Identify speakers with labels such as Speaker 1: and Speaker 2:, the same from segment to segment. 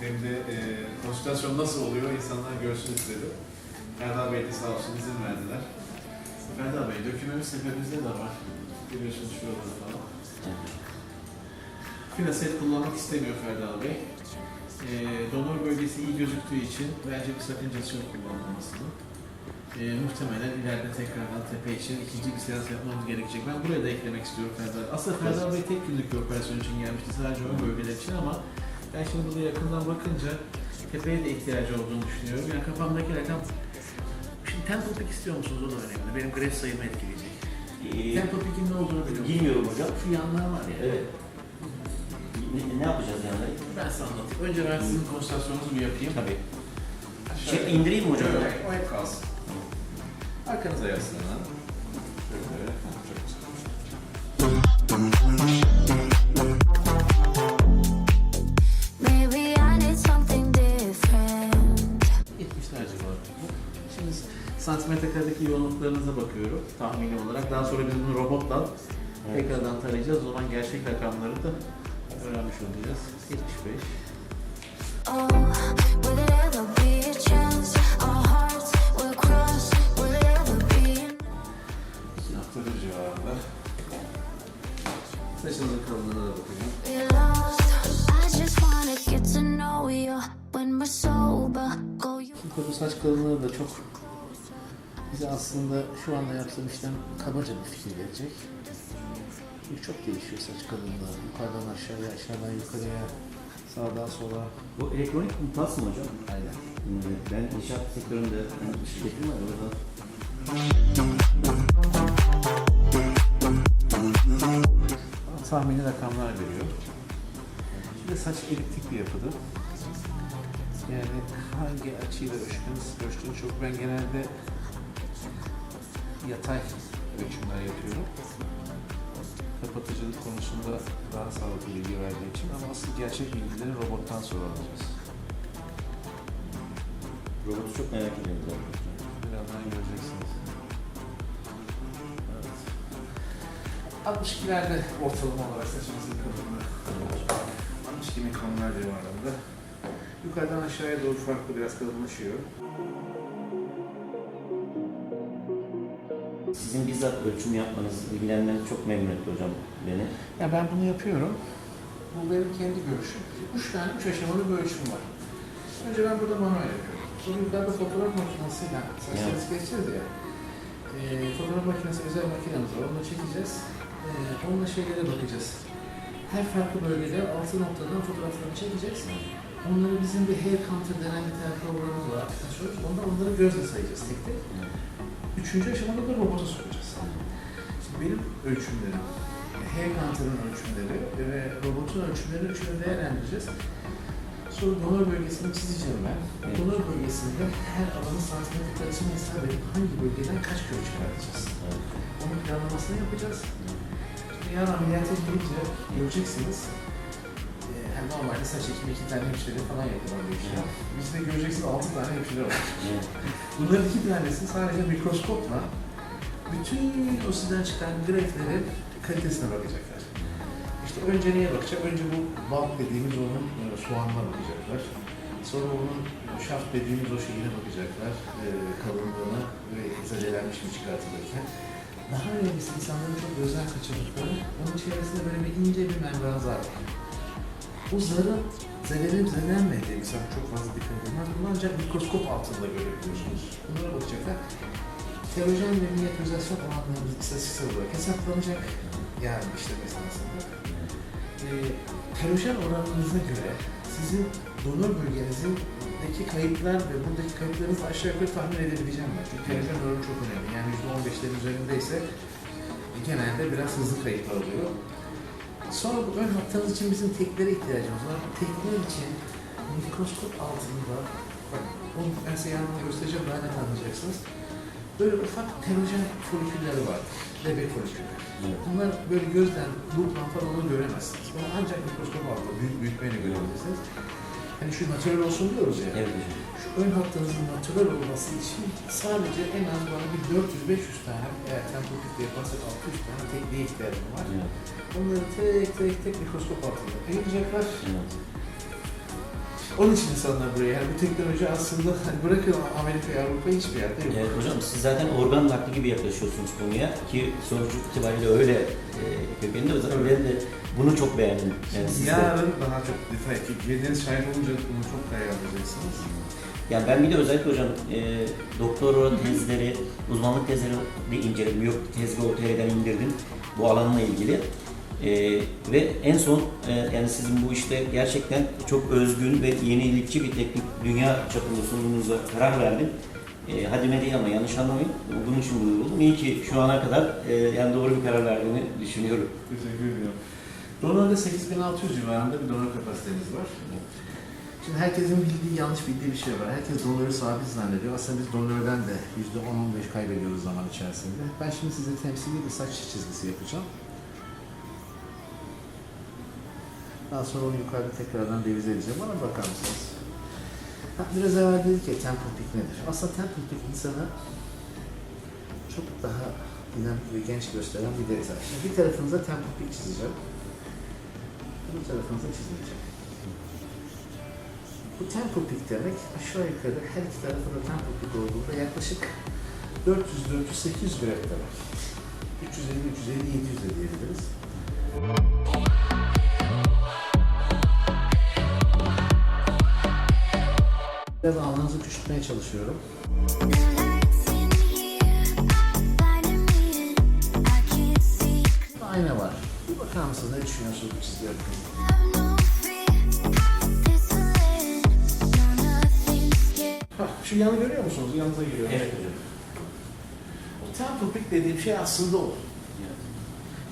Speaker 1: hem de e, konsültasyon nasıl oluyor insanlar görsün istedim. Erdal Bey de sağ olsun izin verdiler. Erdal Bey, dökümümüz sepemizde de var. Biliyorsunuz şurada falan. Finaset kullanmak istemiyor Ferdal Bey. Ee, donör bölgesi iyi gözüktüğü için bence bir sakıncası yok kullanılmasının. Ee, muhtemelen ileride tekrardan tepe için ikinci bir seans yapmamız gerekecek. Ben buraya da eklemek istiyorum Ferdal. Aslında Ferdal Bey tek günlük bir operasyon için gelmişti sadece ön bölgeler için ama ben şimdi burada yakından bakınca tepeye de ihtiyacı olduğunu düşünüyorum. Yani kafamdaki rakam Şimdi tempo pick istiyor musunuz? O da önemli. Benim gref sayımı etkileyecek.
Speaker 2: Ee,
Speaker 1: Tempo pick'in ne olduğunu biliyor musunuz?
Speaker 2: Bilmiyorum hocam.
Speaker 1: Şu yanlar var ya.
Speaker 2: Evet. Ne, ne yapacağız yani?
Speaker 1: Ben size anlatayım. Önce ben sizin konsantrasyonunuzu bir yapayım.
Speaker 2: Tabii. Şey, indireyim mi hocam?
Speaker 1: Şöyle, o hep kalsın. Arkanıza yaslanın. Şöyle. Ha, Çok güzel. Karedeki yoğunluklarınıza bakıyorum tahmini olarak. Daha sonra biz bunu robotla tekrardan tarayacağız. O zaman gerçek rakamları da öğrenmiş olacağız. 75.
Speaker 3: Oh,
Speaker 1: bize aslında şu anda yaptığım işlem kabaca bir fikir verecek. Çünkü çok değişiyor saç kalınlığı. Yukarıdan aşağıya, aşağıdan yukarıya, sağdan sola.
Speaker 2: Bu elektronik kumpas mı hocam?
Speaker 1: Aynen.
Speaker 2: Ee, Ben inşaat sektöründe bir şirketim var orada.
Speaker 1: Tahmini rakamlar veriyor. Şimdi saç eliptik bir yapıda. Yani hangi açıyla ölçtüğünüz, ölçtüğünüz çok ben genelde yatay ölçümler yapıyorum. Kapatıcılık konusunda daha sağlıklı bilgi verdiği için ama asıl gerçek bilgileri robottan alacağız.
Speaker 2: Robotu çok merak ediyorum.
Speaker 1: Birazdan göreceksiniz. Evet. 62'lerde ortalama olarak saçımızın kalınlığı. 62 mikronlar civarında. Yukarıdan aşağıya doğru farklı biraz kalınlaşıyor.
Speaker 2: Sizin bizzat ölçüm yapmanız, ilgilenmeniz çok memnun etti hocam beni.
Speaker 1: Ya ben bunu yapıyorum. Bu benim kendi görüşüm. Üç tane, üç aşamalı bir ölçüm var. Önce ben burada manuel yapıyorum. Sonra yukarıda fotoğraf makinesiyle saçlarınızı geçeceğiz ya. E, fotoğraf makinesi özel makinemiz var. Onu çekeceğiz. E, onunla şeylere bakacağız. Her farklı bölgede altı noktadan fotoğraflarını çekeceğiz. Onları bizim bir hair counter denen bir tane programımız var. Aplikasyonumuz. Onda onları gözle sayacağız tek tek. Üçüncü aşamada da robota sokacağız. Şimdi benim ölçümlerim, counter'ın ölçümleri ve robotun ölçümleri üçünü değerlendireceğiz. Sonra donör bölgesini çizeceğim ben.
Speaker 2: Evet.
Speaker 1: Donör bölgesinde her alanın santimetre açısını hesap edip hangi bölgeden kaç kilo çıkartacağız.
Speaker 2: Evet.
Speaker 1: Onun planlamasını yapacağız. Yarın ameliyata girince göreceksiniz. Normalde saç ekimi iki tane hemşire falan bu işi.
Speaker 2: Evet.
Speaker 1: Bizde göreceksiniz altı tane hemşire var. Bunların iki tanesi sadece mikroskopla bütün o sizden çıkan graflerin kalitesine bakacaklar. İşte önce neye bakacak? Önce bu bulk dediğimiz onun e, soğanına bakacaklar. Sonra onun şaft dediğimiz o şeyine bakacaklar. E, kalınlığına ve zedelenmiş mi çıkartılırken. Daha önemlisi insanların çok özel kaçırdıkları, onun içerisinde böyle bir ince bir membran zar var. Bu zarın zedelenip zedelenmediği mesela çok fazla dikkat edilmez. Bunu ancak mikroskop altında görebiliyorsunuz. Bunlara bakacaklar. Terojen ve miniatürizasyon oranlarımız istatistiksel olarak hesaplanacak. Yani işlem esnasında. E, terojen oranınıza göre sizin donör bölgenizdeki kayıplar ve buradaki kayıplarınızı aşağı yukarı tahmin edebileceğim ben. Çünkü terojen oranı çok önemli. Yani %15'lerin üzerindeyse genelde biraz hızlı kayıplar oluyor. Sonra bu ön hattanız için bizim teklere ihtiyacımız var. Bu tekler için mikroskop altında, bak onu ben size yanına göstereceğim, daha net anlayacaksınız. Böyle ufak terojen folikülleri var, bebek folikülleri.
Speaker 2: Evet.
Speaker 1: Bunlar böyle gözden, buluttan falan onu göremezsiniz. Bunu ancak mikroskop altında büyük büyütmeyle görebilirsiniz. Hani şu natürel olsun diyoruz ya.
Speaker 2: Evet hocam.
Speaker 1: Şu ön hattınızın natürel olması için sadece en az bana bir 400-500 tane eğer tempoklikle yaparsak 600 tane tekniğe ihtiyacım var.
Speaker 2: Evet.
Speaker 1: Onları tek tek tek mikroskop altında ayıracaklar.
Speaker 2: Evet.
Speaker 1: Onun için insanlar buraya yani bu teknoloji aslında hani bırakın Amerika Avrupa hiçbir yerde yok.
Speaker 2: Evet hocam siz zaten organ nakli gibi yaklaşıyorsunuz konuya ki sonuç itibariyle öyle e, kökeninde o zaman ben de bunu çok beğendim. Yani siz de-
Speaker 1: Yarın daha çok detay ki geliriz şahit olunca bunu çok daha iyi anlayacaksınız.
Speaker 2: Yani ben bir de özellikle hocam e, doktora tezleri, uzmanlık tezleri de inceledim. Yok tezgahı OTR'den indirdim bu alanla ilgili. E, ve en son e, yani sizin bu işte gerçekten çok özgün ve yenilikçi bir teknik dünya çapında sunduğunuza karar verdim. E, hadime değil ama yanlış anlamayın. Bunun için buyuruldum. İyi ki şu ana kadar e, yani doğru bir karar verdiğini düşünüyorum.
Speaker 1: Teşekkür ediyorum. Donorda 8600 civarında bir donör kapasitemiz var. Şimdi herkesin bildiği, yanlış bildiği bir şey var. Herkes donörü sabit zannediyor. Aslında biz donörden de %10-15 kaybediyoruz zaman içerisinde. Ben şimdi size temsili bir saç çizgisi yapacağım. Daha sonra onu yukarıda tekrardan revize edeceğim. Bana bakar mısınız? Ha, biraz evvel dedik ya temple peak nedir? Aslında temple peak insanı çok daha dinamik ve genç gösteren bir detay. Şimdi bir tarafınıza temple peak çizeceğim. Bu tarafınıza çizmeyeceğim. Bu tempo peak demek aşağı yukarı her iki tarafında tempo peak olduğunda yaklaşık 400-400-800 grad demek. 350-350-700 de diyebiliriz. Biraz alnınızı küçültmeye çalışıyorum. Ayna var. Bir bakar mısınız ne düşünüyorsunuz bu çizgi. Hah, şu yanı görüyor musunuz? Yanınıza giriyor.
Speaker 2: Evet hocam.
Speaker 1: O tempo peak dediğim şey aslında o.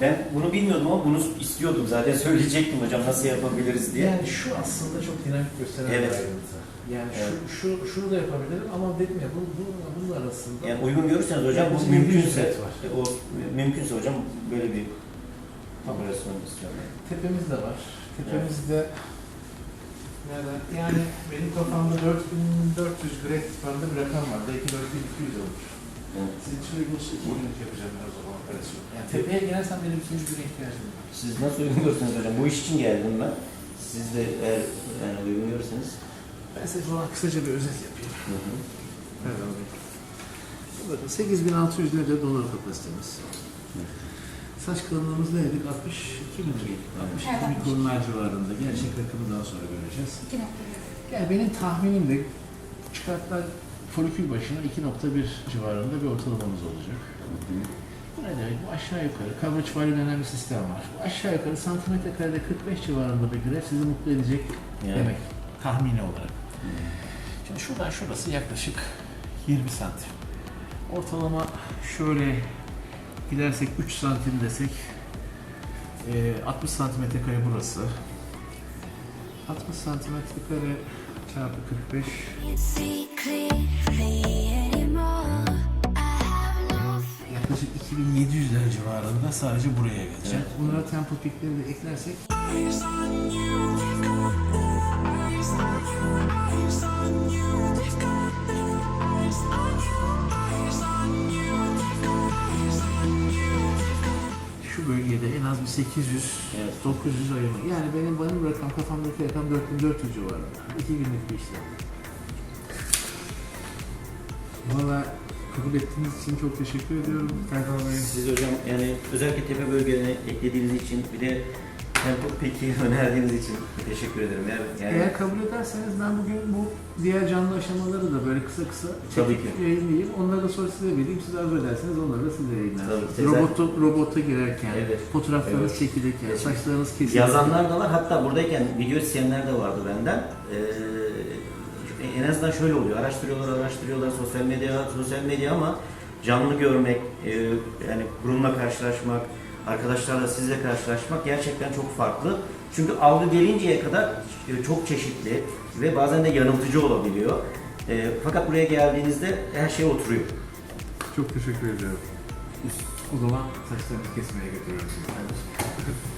Speaker 2: Ben bunu bilmiyordum ama bunu istiyordum zaten söyleyecektim hocam nasıl yapabiliriz diye.
Speaker 1: Yani şu aslında çok dinamik gösteren
Speaker 2: Evet.
Speaker 1: bir ayrıntı. Yani
Speaker 2: Evet.
Speaker 1: şu, şu, şunu da yapabilirim ama dedim ya bu, bu, bunun arasında
Speaker 2: Yani uygun görürseniz hocam
Speaker 1: Yani
Speaker 2: bu mümkünse,
Speaker 1: var.
Speaker 2: o mümkünse hocam böyle bir operasyon istiyorum.
Speaker 1: tepemiz de var. Tepemizde yani, yani benim kafamda 4400 grad civarında bir rakam var. Belki 4200 olur.
Speaker 2: Evet.
Speaker 1: Sizin için uygunsa iki günlük yapacağım ben o zaman operasyon. Yani tepeye gelirsem benim ikinci güne ihtiyacım var.
Speaker 2: Siz nasıl uygun görürseniz hocam bu iş için geldim ben. Siz de eğer yani uygun görürseniz.
Speaker 1: Ben size o zaman kısaca bir özet yapayım.
Speaker 2: Hı hı.
Speaker 1: Evet abi. Bakın 8600 nedir donör kapasitemiz. Saç kalınlığımız ne dedik? 62 mi dedik? 62
Speaker 4: Evet,
Speaker 1: mikronlar civarında. Gerçek rakamı daha sonra göreceğiz.
Speaker 4: İki nokta bir.
Speaker 1: Yani benim tahminim de çıkartlar folikül başına 2.1 civarında bir ortalamamız olacak. Bu ne demek? Bu aşağı yukarı coverage value denen bir sistem var. Bu aşağı yukarı santimetre karede 45 civarında bir graf sizi mutlu edecek
Speaker 2: Yani.
Speaker 1: demek. Tahmini olarak. Şimdi şuradan şurası yaklaşık 20 santim. Ortalama şöyle gidersek 3 santim desek eee, 60 santimetre kare burası. 60 santimetre kare çarpı 45
Speaker 3: Can't see clearly anymore. I have no fear.
Speaker 1: yaklaşık 2700'ler civarında sadece buraya gelecek.
Speaker 2: Evet.
Speaker 1: Bunlara tempo pikleri de eklersek 800
Speaker 2: Evet.
Speaker 1: 900 ayırma. Yani benim benim rakam kafamdaki rakam 4400 civarında. 2 günlük bir işlem. Valla kabul ettiğiniz için çok teşekkür ediyorum.
Speaker 2: Siz hocam yani özellikle tepe bölgelerine eklediğiniz için bir de tempo peki önerdiğiniz için teşekkür ederim. Yani, yani
Speaker 1: Eğer kabul ederseniz ben bugün bu diğer canlı aşamaları da böyle kısa kısa
Speaker 2: Tabii
Speaker 1: çekip
Speaker 2: ki.
Speaker 1: yayınlayayım. Onları da sonra size vereyim. Siz arzu ederseniz onları da size yayınlarsınız. Robota, robota girerken,
Speaker 2: Evet.
Speaker 1: fotoğraflarınız
Speaker 2: Evet.
Speaker 1: çekilirken,
Speaker 2: Evet.
Speaker 1: saçlarınız kesilirken.
Speaker 2: Yazanlar da var. Hatta buradayken video isteyenler de vardı benden. Ee, en azından şöyle oluyor. Araştırıyorlar, araştırıyorlar sosyal medya, sosyal medya ama canlı görmek, e, yani kurumla karşılaşmak, arkadaşlarla sizle karşılaşmak gerçekten çok farklı. Çünkü algı gelinceye kadar e, çok çeşitli ve bazen de yanıltıcı olabiliyor. E, fakat buraya geldiğinizde her şey oturuyor.
Speaker 1: Çok teşekkür ediyorum. O zaman saçlarınızı kesmeye götürüyorum sizi.